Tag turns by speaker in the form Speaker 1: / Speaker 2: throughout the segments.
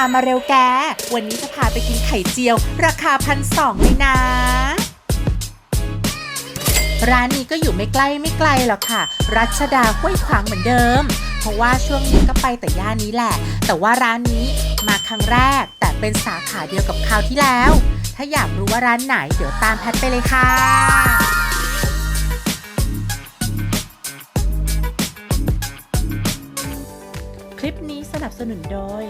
Speaker 1: ามมาเร็วแก วันนี้จะพาไปกินไข่เจียว ราคาพันสองเลยนะ ร้านนี้ก็อยู่ไม่ใกล้ไม่ไกลหรอกค่ะ รัชดาห้วยขวางเหมือนเดิม เพราะว่าช่วงนี้ก็ไปแต่ย่านนี้แหละ แต่ว่าร้านนี้มาครั้งแรก แต่เป็นสาขาเดียวกับคราวที่แล้ว ถ้าอยากรู้ว่าร้านไหนเดี๋ยวตามแพทไปเลยค่ะคลิปนี้สนับสนุนโดย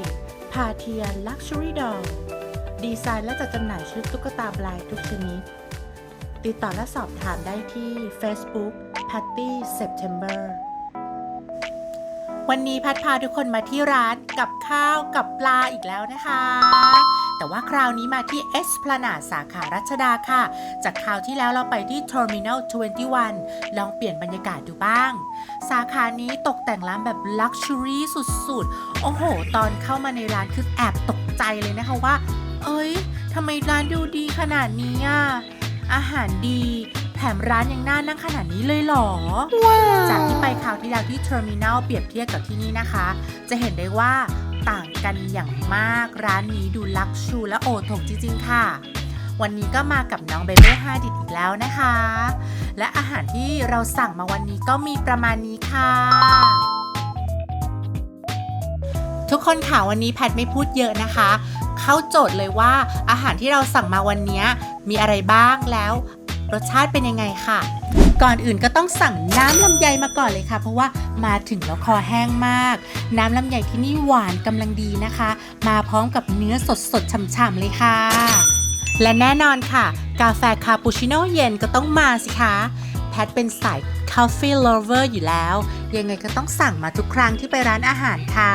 Speaker 1: พาเทียลักชัวรี่ดอลดีไซน์และจัดจำหน่ายชุดตุ๊กตาบลายทุกชนิด ติดต่อและสอบถามได้ที่ Facebook Patty September วันนี้พัดพาทุกคนมาที่ร้านกับข้าวกับปลาอีกแล้วนะคะ แต่ว่าคราวนี้มาที่ Esplanade สาขารัชดาค่ะ จากคราวที่แล้วเราไปที่ Terminal 21 ลองเปลี่ยนบรรยากาศดูบ้าง สาขานี้ตกแต่งร้านแบบ Luxury สุดๆ โอ้โห ตอนเข้ามาในร้านคือแอบตกใจเลยนะคะว่า เอ้ยทำไมร้านดูดีขนาดนี้อะ อาหารดีแถมร้านยังน่านั่งขนาดนี้เลยเหรอจากที่ไปคราวที่แล้วที่เทอร์มินัลเปรียบเทียบกับที่นี่นะคะ จะเห็นได้ว่าต่าง กันอย่างมากร้านนี้ดูลักชูและโอทงจริงๆค่ะ วันนี้ก็มากับน้องเบเบ้ฮาดิดอีกแล้วนะคะ และอาหารที่เราสั่งมาวันนี้ก็มีประมาณนี้ค่ะทุกคนค่ะวันนี้แพทไม่พูดเยอะนะคะ เข้าโจทย์เลยว่าอาหารที่เราสั่งมาวันนี้มีอะไรบ้างแล้ว รสชาติเป็นยังไงค่ะ ก่อนอื่นก็ต้องสั่งน้ำลำไยมาก่อนเลยค่ะ เพราะว่ามาถึงแล้วคอแห้งมาก น้ำลำไยที่นี่หวานกำลังดีนะคะ มาพร้อมกับเนื้อสดๆฉ่ำๆเลยค่ะ และแน่นอนค่ะ กาแฟคาปูชิโน่เย็นก็ต้องมาสิคะแพทเป็นสาย Coffee Lover อยู่แล้ว ยังไงก็ต้องสั่งมาทุกครั้งที่ไปร้านอาหารค่ะ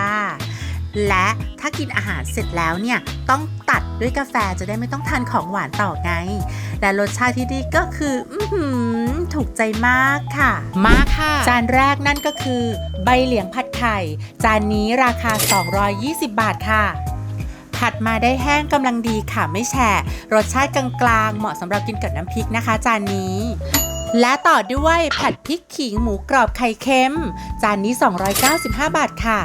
Speaker 1: และถ้ากินอาหารเสร็จแล้วเนี่ย ต้องตัดด้วยกาแฟจะได้ไม่ต้องทานของหวานต่อไง และรสชาติที่ดีก็คือ อือหือ ถูกใจมากค่ะ มาค่ะ จานแรกนั่นก็คือ ใบเหลียงผัดไข่ จานนี้ราคา 220 บาทค่ะ ผัดมาได้แห้งกำลังดีค่ะไม่แฉะรสชาติกลางๆ เหมาะสำหรับกินกับน้ำพริกนะคะ จานนี้ และต่อด้วยผัดพริกขิงหมูกรอบไข่เค็ม จานนี้ 295 บาทค่ะ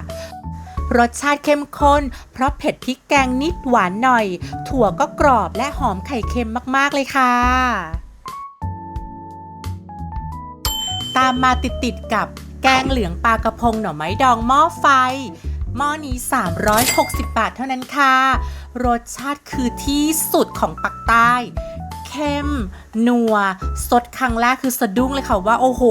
Speaker 1: รสชาติเข้มข้น เพราะเผ็ดพริกแกงนิดหวานหน่อย ถั่วก็กรอบและหอมไข่เค็มมาก ๆ เลยค่ะ ตามมาติดๆกับแกงเหลืองปลากระพงหน่อไม้ดองหม้อไฟ หม้อนี้ 360 บาทเท่านั้นค่ะ รสชาติคือที่สุดของปักใต้เข้มนัวสดครั้งแรกคือสะดุ้งเลยค่ะว่าโอ้โห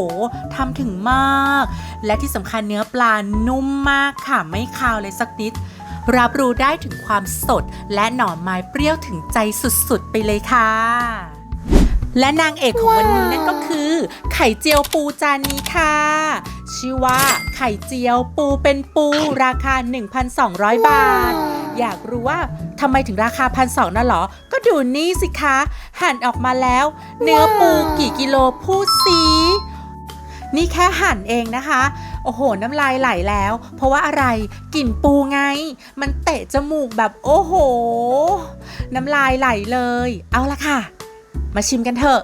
Speaker 1: ทำถึงมาก และที่สำคัญเนื้อปลานุ่มมากค่ะ ไม่คาวเลยสักนิด รับรู้ได้ถึงความสดและหน่อไม้เปรี้ยวถึงใจสุดๆ ไปเลยค่ะ และนางเอกของวันนี้นั่นก็คือ ไข่เจียวปูจานนี้ค่ะ ชื่อว่าไข่เจียวปูเป็นปูราคา 1,200 บาท อยากรู้ว่าทำไมถึงราคาพันสองนั่นหรอ ก็ดูนี่สิคะ หั่นออกมาแล้ว เนื้อปูกี่กิโลพูดสีนี่แค่หั่นเองนะคะ โอ้โห น้ำลายไหลแล้ว เพราะว่าอะไร กลิ่นปูไง มันเตะจมูกแบบโอ้โห น้ำลายไหลเลย เอาละค่ะ มาชิมกันเถอะ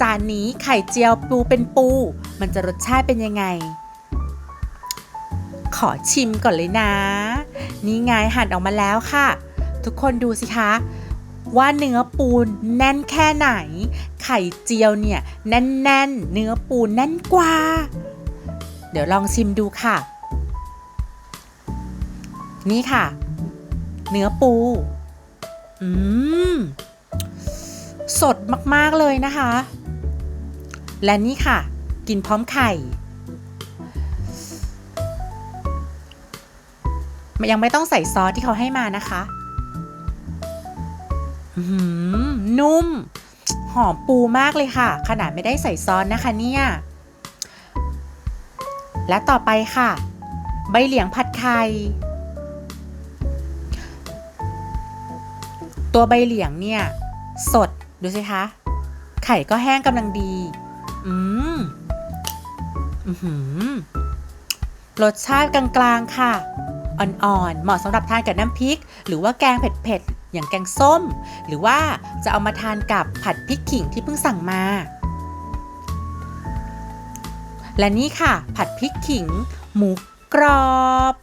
Speaker 1: จานนี้ไข่เจียวปูเป็นปู มันจะรสชาติเป็นยังไง ขอชิมก่อนเลยนะ นี่ไงหั่นออกมาแล้วค่ะ ทุกคนดูสิคะ ว่าเนื้อปูแน่นแค่ไหน ไข่เจียวเนี่ยแน่นๆ เนื้อปูแน่นกว่า เดี๋ยวลองชิมดูค่ะ นี่ค่ะ เนื้อปู อืม สดมากๆเลยนะคะ และนี่ค่ะ กินพร้อมไข่ ยังไม่ต้องใส่ซอสที่เขาให้มานะคะ นุ่ม หอมปูมากเลยค่ะ ขนาดไม่ได้ใส่ซอสนะคะเนี่ย และต่อไปค่ะ ใบเหลียงผัดไข่ตัวใบเหลียงเนี่ย สด ดูสิคะ ไข่ก็แห้งกำลังดี อืม อือหือรสชาติกลางๆค่ะ อ่อนๆ เหมาะสำหรับทานกับน้ำพริก หรือว่าแกงเผ็ดๆ อย่างแกงส้ม หรือว่าจะเอามาทานกับผัดพริกขิงที่เพิ่งสั่งมา และนี่ค่ะ ผัดพริกขิง หมูกรอบ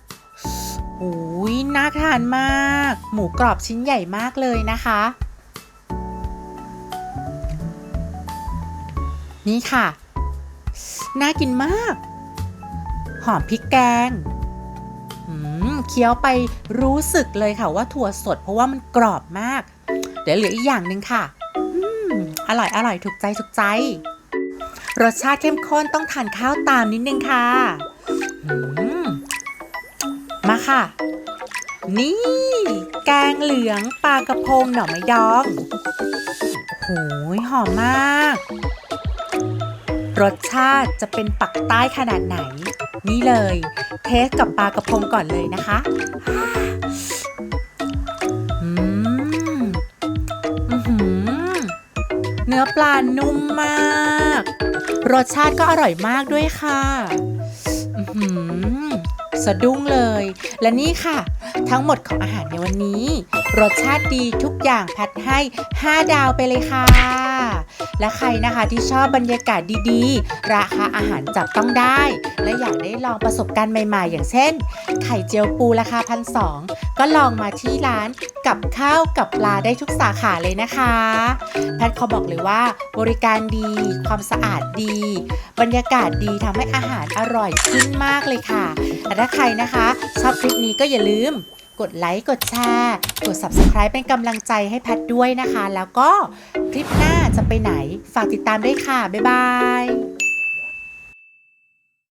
Speaker 1: อุ้ยน่าทานมาก หมูกรอบชิ้นใหญ่มากเลยนะคะ นี่ค่ะ น่ากินมาก หอมพริกแกงเคี้ยวไปรู้สึกเลยค่ะว่าถั่วสดเพราะว่ามันกรอบมาก เดี๋ยวเหลืออีกอย่างหนึ่งค่ะอร่อยอร่อยถูกใจถูกใจ รสชาติเข้มข้นต้องทานข้าวตามนิดนึงค่ะมมาค่ะ นี่ แกงเหลืองปลากระพงหน่อไม้ดองโอ้โหหอมมาก รสชาติจะเป็นปักใต้ขนาดไหน นี่เลย เทสกับปลากระพงก่อนเลยนะคะอืมอือหือเนื้อปลานุ่มมาก รสชาติก็อร่อยมากด้วยค่ะอือหือสะดุ้งเลย และนี่ค่ะ ทั้งหมดของอาหารในวันนี้ รสชาติดีทุกอย่างแพทให้ 5 ดาวไปเลยค่ะ และใครนะคะที่ชอบบรรยากาศดีๆ ราคาอาหารจับต้องได้ และอยากได้ลองประสบการณ์ใหม่ๆ อย่างเช่น ไข่เจียวปูราคาพันสองก็ลองมาที่ร้านกับข้าวกับปลาได้ทุกสาขาเลยนะคะ แพทย์เขาบอกเลยว่า บริการดี ความสะอาดดี บรรยากาศดีทำให้อาหารอร่อยขึ้นมากเลยค่ะ และถ้าใครนะคะ ชอบคลิปนี้ก็อย่าลืม กดไลค์ กดแชร์ กด Subscribe เป็นกำลังใจให้แพทด้วยนะคะ แล้วก็คลิปหน้าจะไปไหน ฝากติดตามด้วยค่ะ บ๊ายบาย